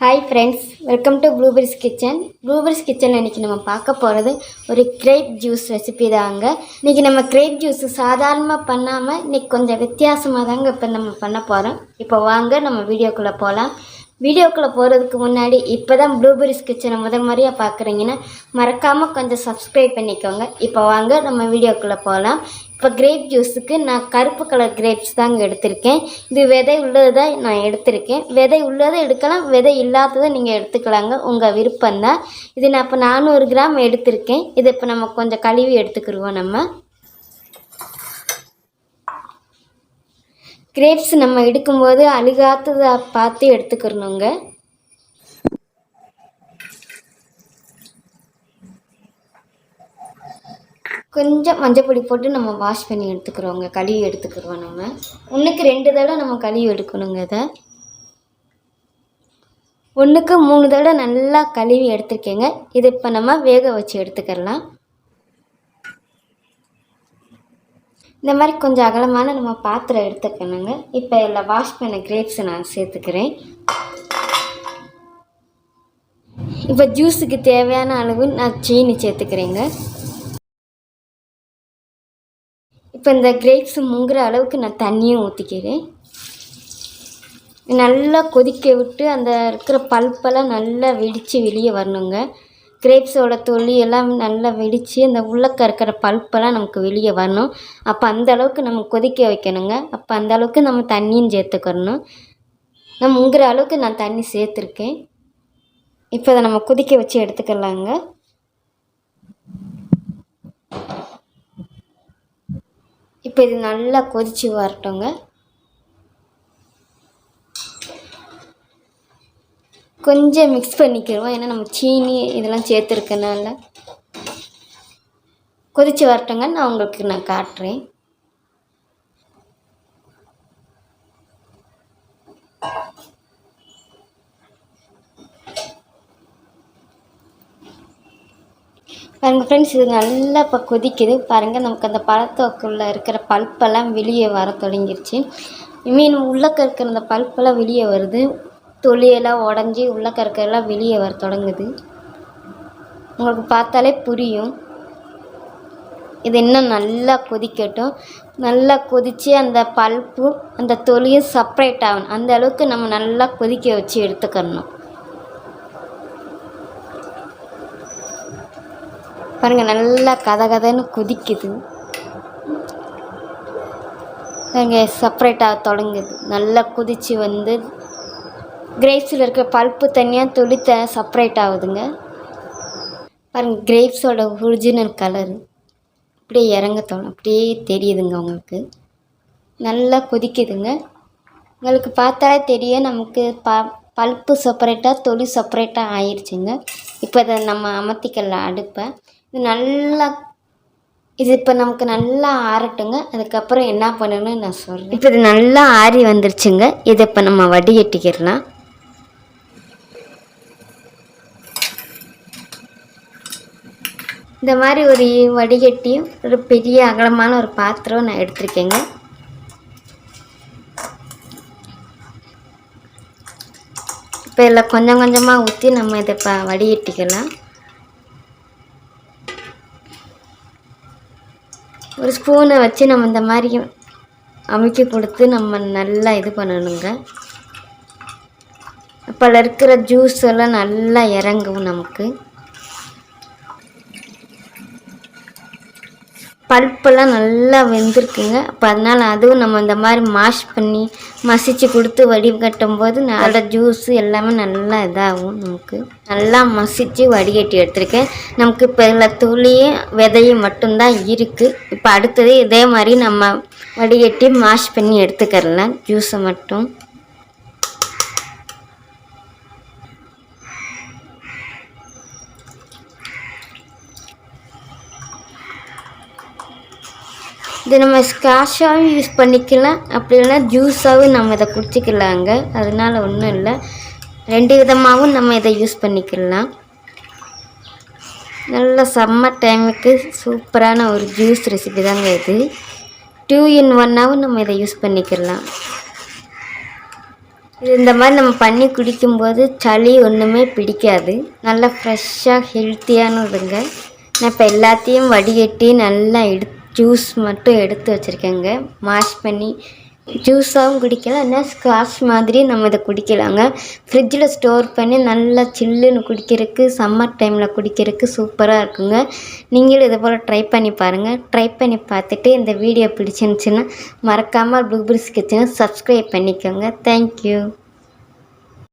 Hi friends welcome to blueberries kitchen blueberries கிச்சனில் இன்றைக்கி நம்ம பார்க்க போகிறது ஒரு கிரேப் ஜூஸ் ரெசிபி தாங்க. இன்றைக்கி நம்ம கிரேப் ஜூஸ் சாதாரணமாக பண்ணாமல் இன்றைக்கி கொஞ்சம் வித்தியாசமாக தாங்க இப்போ நம்ம பண்ண போகிறோம் இப்போ வாங்க நம்ம வீடியோக்குள்ளே போகலாம் வீடியோக்குள்ளே போகிறதுக்கு முன்னாடி இப்போ தான் ப்ளூபெரிஸ் கிச்சனை முதல் முறையாக பார்க்குறீங்கன்னா மறக்காமல் கொஞ்சம் சப்ஸ்கிரைப் பண்ணிக்கோங்க. இப்போ வாங்க நம்ம வீடியோக்குள்ளே போகலாம் இப்போ கிரேப் ஜூஸுக்கு நான் கருப்பு கலர் கிரேப்ஸ் தாங்க எடுத்திருக்கேன். இது விதை உள்ளது தான் நான் எடுத்திருக்கேன். விதை உள்ளதை எடுக்கலாம் விதை இல்லாததை நீங்கள் எடுத்துக்கலாங்க. உங்கள் விருப்பம்தான். இது நான் இப்போ நானூறு கிராம் எடுத்திருக்கேன். இதை இப்போ நம்ம கொஞ்சம் கழுவி எடுத்துக்கிடுவோம் நம்ம. கிரேப்ஸ் நம்ம எடுக்கும்போது அழுகாத்ததை பார்த்து எடுத்துக்கிறணுங்க. கொஞ்சம் மஞ்சப்பொடி போட்டு நம்ம வாஷ் பண்ணி எடுத்துக்கிறோங்க. கழுவி எடுத்துக்கிறோம் நம்ம. ஒன்றுக்கு ரெண்டு தடவை நம்ம கழுவி எடுக்கணுங்க இதை. ஒன்றுக்கு மூணு தடவை நல்லா கழுவி எடுத்துருக்கேங்க. இதை இப்போ நம்ம வேக வச்சு எடுத்துக்கலாம் இந்த மாதிரி கொஞ்சம் அகலமான நம்ம பாத்திரம் எடுத்துக்கணுங்க. இப்போ இதில் வாஷ் பண்ண கிரேப்ஸை நான் சேர்த்துக்கிறேன். இப்போ ஜூஸுக்கு தேவையான அளவு நான் சீனி சேர்த்துக்கிறேங்க. இப்போ இந்த கிரேப்ஸ் முங்குற அளவுக்கு நான் தண்ணியும் ஊற்றிக்கிறேன் நல்லா கொதிக்க விட்டு அந்த இருக்கிற பல்ப்பெல்லாம் நல்லா வெடித்து வெளியே வரணுங்க. கிரேப்ஸோட தொலி எல்லாம் நல்லா வெடித்து அந்த உள்ளக்க இருக்கிற பல்ப்பெல்லாம் நமக்கு வெளியே வரணும். அப்போ அந்த அளவுக்கு நம்ம கொதிக்க வைக்கணுங்க. அப்போ அந்த அளவுக்கு நம்ம தண்ணியும் சேர்த்துக்கணும். நம்ம உங்குற அளவுக்கு நான் தண்ணி சேர்த்துருக்கேன். இப்போ அதை நம்ம கொதிக்க வச்சு எடுத்துக்கலாங்க. இப்போ இது நல்லா கொதிச்சு வரட்டுங்க. கொஞ்சம் மிக்ஸ் பண்ணிக்கிறோம். ஏன்னா நம்ம சீனி இதெல்லாம் சேர்த்துருக்கனால. கொதிச்சு வரட்டுங்க. நான் உங்களுக்கு நான் காட்டுறேன். பாருங்கள் ஃப்ரெண்ட்ஸ் இது நல்லா இப்போ கொதிக்குது. பாருங்கள் நமக்கு அந்த பழத்தோக்குள்ளே இருக்கிற பல்ப்பெல்லாம் வெளியே வர தொடங்கிருச்சு. மீன் உள்ளக்க இருக்கிற அந்த பல்ப்பெல்லாம் வெளியே வருது. தொலியெல்லாம் உடஞ்சி உள்ளக்க இருக்கிறதெல்லாம் வெளியே வர தொடங்குது. உங்களுக்கு பார்த்தாலே புரியும். இது இன்னும் நல்லா கொதிக்கட்டும். நல்லா கொதித்து அந்த பல்ப்பும் அந்த தொலியும் செப்பரேட் ஆகணும். அந்த அளவுக்கு நம்ம நல்லா கொதிக்க வச்சு எடுத்துக்கணும். பாருங்கள் நல்லா கத கதன்னு கொதிக்குது. பாருங்க செப்பரேட் ஆக தொடங்குது. நல்லா கொதித்து வந்து கிரேப்ஸில் இருக்க பல்ப்பு தனியாக துளித்த செப்பரேட் ஆகுதுங்க. பாருங்கள் கிரேப்ஸோட ஒரிஜினல் கலர் அப்படியே இறங்க தோணும். அப்படியே தெரியுதுங்க உங்களுக்கு. நல்லா கொதிக்குதுங்க. உங்களுக்கு பார்த்தாலே தெரியும் நமக்கு ப பல்ப்பு செப்பரேட்டாக தொளி செப்பரேட்டாக ஆயிடுச்சுங்க இப்போ அதை நம்ம அமர்த்திக்கலாம் அடுப்பை. இது நல்லா இது இப்போ நமக்கு நல்லா ஆறட்டுங்க. அதுக்கப்புறம் என்ன பண்ணணும்னு நான் சொல்கிறேன் இப்போ இது நல்லா ஆறி வந்துருச்சுங்க. இதை இப்போ நம்ம வடிகட்டிக்கிடலாம் இந்த மாதிரி ஒரு வடிகட்டியும் ஒரு பெரிய அகலமான ஒரு பாத்திரம் நான் எடுத்திருக்கேங்க. இப்போ இதில் கொஞ்சம் கொஞ்சமாக ஊற்றி நம்ம இதை இப்போ வடிகட்டிக்கலாம். ஒரு ஸ்பூனை வச்சு நம்ம இந்த மாதிரி அமைக்க கொடுத்து நம்ம நல்லா இது பண்ணணுங்க. அப்போ இருக்கிற ஜூஸ் எல்லாம் நல்லா இறங்கும் நமக்கு. பல்ப்பெல்லாம் நல்லா வெந்திருக்குங்க. அப்போ அதனால் அதுவும் நம்ம இந்த மாதிரி மாஷ் பண்ணி மசிச்சு கொடுத்து வடிகட்டும் போது அதோட ஜூஸு எல்லாமே நல்லா இதாகும் நமக்கு. நல்லா மசிச்சு வடிகட்டி எடுத்திருக்கேன். நமக்கு இப்போ இதில் துளியும் விதையும் மட்டும்தான் இருக்குது இப்போ அடுத்தது இதே மாதிரி நம்ம வடிகட்டி மாஷ் பண்ணி எடுத்துக்கிறலாம் ஜூஸை மட்டும். இது நம்ம ஸ்காஷாகவும் யூஸ் பண்ணிக்கலாம் அப்படி இல்லைன்னா ஜூஸாகவும் நம்ம இதை குடிச்சிக்கலாங்க. அதனால ஒன்றும் இல்லை. ரெண்டு விதமாகவும் நம்ம இதை யூஸ் பண்ணிக்கலாம். நல்ல சம்மர் டைமுக்கு சூப்பரான ஒரு ஜூஸ் ரெசிபி தாங்க இது. டூ இன் ஒன்னாகவும் நம்ம இதை யூஸ் பண்ணிக்கலாம். இது இந்த மாதிரி நம்ம பண்ணி குடிக்கும்போது சளி ஒன்றுமே பிடிக்காது. நல்லா ஃப்ரெஷ்ஷாக ஹெல்த்தியானதுங்க நான் இப்போ எல்லாத்தையும் வடிகட்டி நல்லா எடுத்து ஜூஸ் மட்டும் எடுத்து வச்சுருக்கேங்க. மாஷ் பண்ணி ஜூஸாகவும் குடிக்கலாம். என்ன ஸ்காஷ் மாதிரி நம்ம இதை குடிக்கலாங்க. ஃப்ரிட்ஜில் ஸ்டோர் பண்ணி நல்லா சில்லுன்னு குடிக்கிறதுக்கு சம்மர் டைமில் குடிக்கிறதுக்கு சூப்பராக இருக்குங்க. நீங்களும் இதை போல் ட்ரை பண்ணி பாருங்கள் ட்ரை பண்ணி பார்த்துட்டு இந்த வீடியோ பிடிச்சிருந்துச்சின்னா மறக்காமல் ப்ளூபெரிஸ் கிச்சனை சப்ஸ்கிரைப் பண்ணிக்கோங்க. தேங்க்யூ